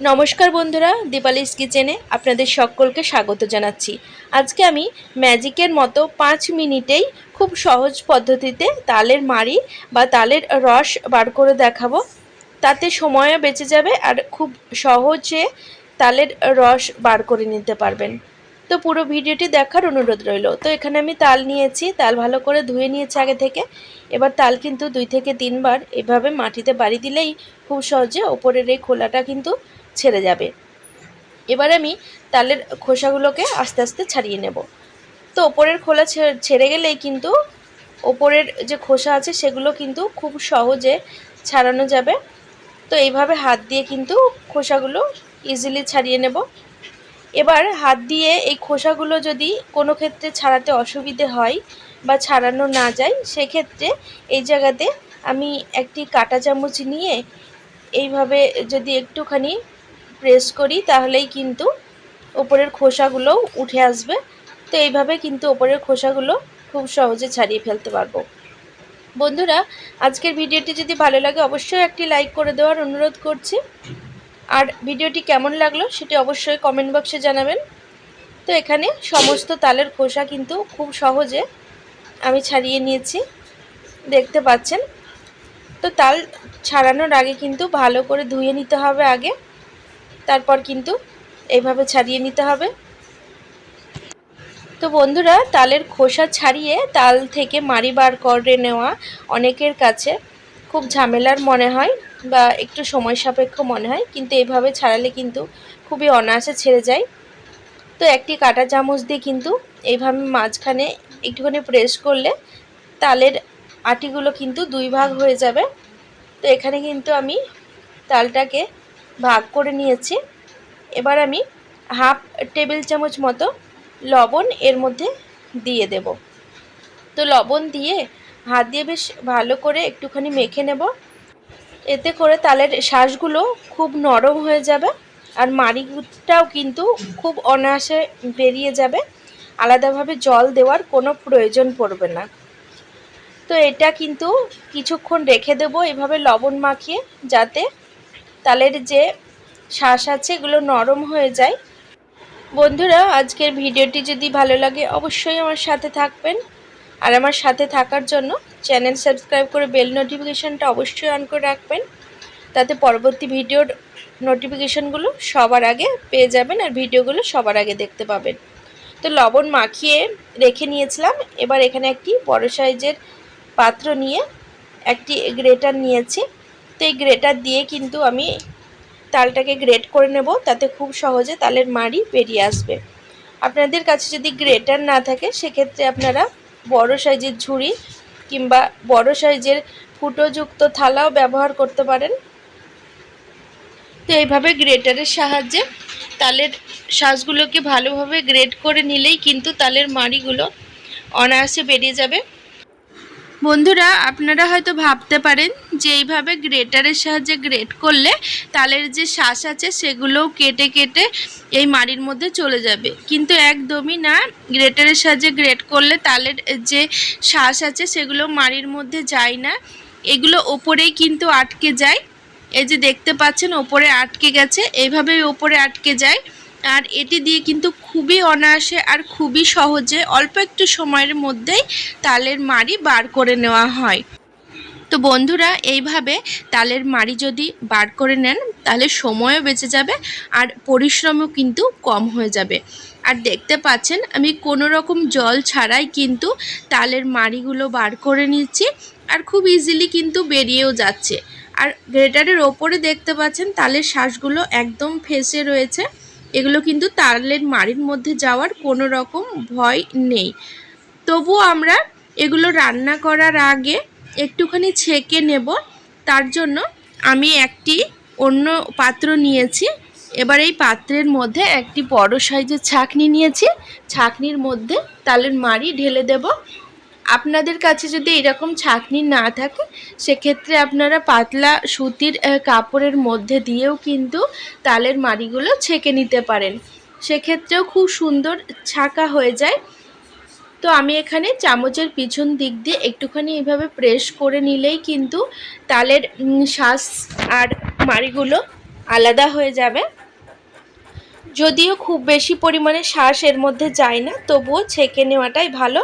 নমস্কার বন্ধুরা, দীপালিস কিচেনে আপনাদের সকলকে স্বাগত জানাচ্ছি। আজকে আমি ম্যাজিকের মতো পাঁচ মিনিটেই খুব সহজ পদ্ধতিতে তালের মাড়ি বা তালের রস বার করে দেখাবো। তাতে সময়ও বেঁচে যাবে আর খুব সহজে তালের রস বার করে নিতে পারবেন। তো পুরো ভিডিওটি দেখার অনুরোধ রইল। তো এখানে আমি তাল নিয়েছি, তাল ভালো করে ধুয়ে নিয়েছি আগে থেকে। এবার তাল কিন্তু দুই থেকে তিনবার এভাবে মাটিতে বাড়ি দিলেই খুব সহজে ওপরের এই খোলাটা কিন্তু ছেড়ে যাবে। এবার আমি তালের খোসাগুলোকে আস্তে আস্তে ছাড়িয়ে নেব। তো ওপরের খোলা ছেড়ে গেলেই কিন্তু ওপরের যে খোসা আছে সেগুলো কিন্তু খুব সহজে ছাড়ানো যাবে। তো এইভাবে হাত দিয়ে কিন্তু খোসাগুলো ইজিলি ছাড়িয়ে নেব। এবার হাত দিয়ে এই খোসাগুলো যদি কোনো ক্ষেত্রে ছাড়াতে অসুবিধে হয় বা ছাড়ানো না যায়, সেক্ষেত্রে এই জায়গাতে আমি একটি কাটা চামচ নিয়ে এইভাবে যদি একটুখানি প্রেস করি, তাহলেই কিন্তু ওপরের খোসাগুলোও উঠে আসবে। তো এইভাবে কিন্তু ওপরের খোসাগুলো খুব সহজে ছাড়িয়ে ফেলতে পারব। বন্ধুরা, আজকের ভিডিওটি যদি ভালো লাগে, অবশ্যই একটি লাইক করে দেওয়ার অনুরোধ করছি। আর ভিডিওটি কেমন লাগল, সেটি অবশ্যই কমেন্ট বক্সে জানাবেন। তো এখানে সমস্ত তালের খোসা কিন্তু খুব সহজে আমি ছাড়িয়ে নিয়েছি, দেখতে পাচ্ছেন। তো তাল ছাড়ানোর আগে কিন্তু ভালো করে ধুয়ে নিতে হবে আগে। তারপর কিন্তু এইভাবে ছাড়িয়ে নিতে হবে। তো বন্ধুরা, তালের খোসা ছাড়িয়ে তাল থেকে মারি বার করে নেওয়া অনেকের কাছে খুব ঝামেলার মনে হয় বা একটু সময় সাপেক্ষ মনে হয়, কিন্তু এইভাবে ছাড়ালে কিন্তু খুবই অনায়াসে ছেড়ে যায়। তো একটি কাটা চামচ দিয়ে কিন্তু এইভাবে মাঝখানে একটুখানি প্রেস করলে তালের আটিগুলো কিন্তু দুই ভাগ হয়ে যাবে। তো এখানে কিন্তু আমি তালটাকে ভাগ করে নিয়েছি। এবার আমি হাফ টেবিল চামচ মতো লবণ এর মধ্যে দিয়ে দেব। তো লবণ দিয়ে হাত দিয়ে বেশ ভালো করে একটুখানি মেখে নেব। এতে করে তালের শ্বাসগুলো খুব নরম হয়ে যাবে আর মাড়িটাও কিন্তু খুব অনায়াসে বেরিয়ে যাবে। আলাদাভাবে জল দেওয়ার কোনো প্রয়োজন পড়বে না। তো এটা কিন্তু কিছুক্ষণ রেখে দেবো এভাবে লবণ মাখিয়ে যাতে তালের যে শ্বাস আছে, এগুলো নরম হয়ে যায়। বন্ধুরা, আজকের ভিডিওটি যদি ভালো লাগে, অবশ্যই আমার সাথে থাকবেন। আর আমার সাথে থাকার জন্য চ্যানেল সাবস্ক্রাইব করে বেল নোটিফিকেশানটা অবশ্যই অন করে রাখবেন। তাতে পরবর্তী ভিডিওর নোটিফিকেশানগুলো সবার আগে পেয়ে যাবেন আর ভিডিওগুলো সবার আগে দেখতে পাবেন। তো লবণ মাখিয়ে রেখে নিয়েছিলাম। এবার এখানে একটি বড় সাইজের পাত্র নিয়ে একটি গ্রেটার নিয়েছি। তো এই গ্রেটার দিয়ে কিন্তু আমি তালটাকে গ্রেট করে নেব, তাতে খুব সহজে তালের মাড়ি বেরিয়ে আসবে। আপনাদের কাছে যদি গ্রেটার না থাকে, সেক্ষেত্রে আপনারা বড় সাইজের ঝুড়ি কিংবা বড় সাইজের ফুটোযুক্ত থালাও ব্যবহার করতে পারেন। তো এইভাবে গ্রেটারের সাহায্যে তালের শ্বাসগুলোকে ভালোভাবে গ্রেট করে নিলেই কিন্তু তালের মাড়িগুলো অনায়াসে বেরিয়ে যাবে। বন্ধুরা, আপনারা হয়তো ভাবতে পারেন যে এইভাবে গ্রেটারের সাহায্যে গ্রেট করলে তালের যে শ্বাস আছে সেগুলোও কেটে কেটে এই মাড়ির মধ্যে চলে যাবে। কিন্তু একদমই না, গ্রেটারের সাহায্যে গ্রেট করলে তালের যে শ্বাস আছে সেগুলো মাড়ির মধ্যে যায় না। এগুলো ওপরেই কিন্তু আটকে যায়। এই যে দেখতে পাচ্ছেন, ওপরে আটকে গেছে। এইভাবেই ওপরে আটকে যায়। আর এটি দিয়ে কিন্তু খুবই অনায়াসে আর খুবই সহজে অল্প একটু সময়ের মধ্যেই তালের মাড়ি বার করে নেওয়া হয়। তো বন্ধুরা, এইভাবে তালের মাড়ি যদি বার করে নেন, তাহলে সময়ও বেঁচে যাবে আর পরিশ্রমও কিন্তু কম হয়ে যাবে। আর দেখতে পাচ্ছেন, আমি কোনো রকম জল ছাড়াই কিন্তু তালের মাড়িগুলো বার করে নিচ্ছি আর খুব ইজিলি কিন্তু বেরিয়েও যাচ্ছে। আর গ্রেটারের ওপরে দেখতে পাচ্ছেন, তালের শ্বাসগুলো একদম ফেসে রয়েছে। এগুলো কিন্তু তালের মাড়ির মধ্যে যাওয়ার কোনো রকম ভয় নেই। তবুও আমরা এগুলো রান্না করার আগে একটুখানি ছেঁকে নেব। তার জন্য আমি একটি অন্য পাত্র নিয়েছি। এবার এই পাত্রের মধ্যে একটি বড় সাইজের ছাকনি নিয়েছি। ছাকনির মধ্যে তালের মাড়ি ঢেলে দেব। আপনাদের কাছে যদি এরকম ছাকনি না থাকে, সেক্ষেত্রে আপনারা পাতলা সুতির কাপড়ের মধ্যে দিয়েও কিন্তু তালের মাড়িগুলো ছেঁকে নিতে পারেন। সেক্ষেত্রেও খুব সুন্দর ছাকা হয়ে যায়। তো আমি এখানে চামচের পিছন দিক দিয়ে একটুখানি এইভাবে প্রেস করে নিলেই কিন্তু তালের শ্বাস আর মাড়িগুলো আলাদা হয়ে যাবে। যদিও খুব বেশি পরিমাণে শ্বাস এর মধ্যে যায় না, তবুও ছেঁকে নেওয়াটাই ভালো।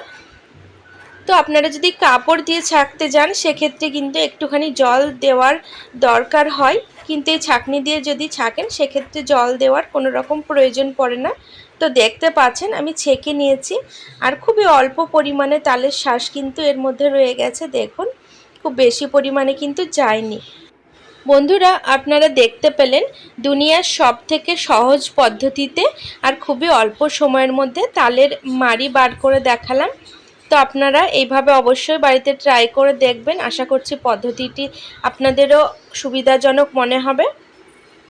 তো আপনারা যদি কাপড় দিয়ে ছাকতে যান, সেক্ষেত্রে কিন্তু একটুখানি জল দেওয়ার দরকার হয়। কিন্তু এই ছাকনি দিয়ে যদি ছাকেন, সেক্ষেত্রে জল দেওয়ার কোনো রকম প্রয়োজন পড়ে না। তো দেখতে পাচ্ছেন, আমি ছেঁকে নিয়েছি। আর খুবই অল্প পরিমাণে তালের শ্বাস কিন্তু এর মধ্যে রয়ে গেছে, দেখুন। খুব বেশি পরিমাণে কিন্তু যায়নি। বন্ধুরা, আপনারা দেখতে পেলেন, দুনিয়ার সব থেকে সহজ পদ্ধতিতে আর খুবই অল্প সময়ের মধ্যে তালের মাড়ি বার করে দেখালাম। তো আপনারা এইভাবে অবশ্যই বাড়িতে ট্রাই করে দেখবেন। আশা করছি পদ্ধতিটি আপনাদেরও সুবিধাজনক মনে হবে।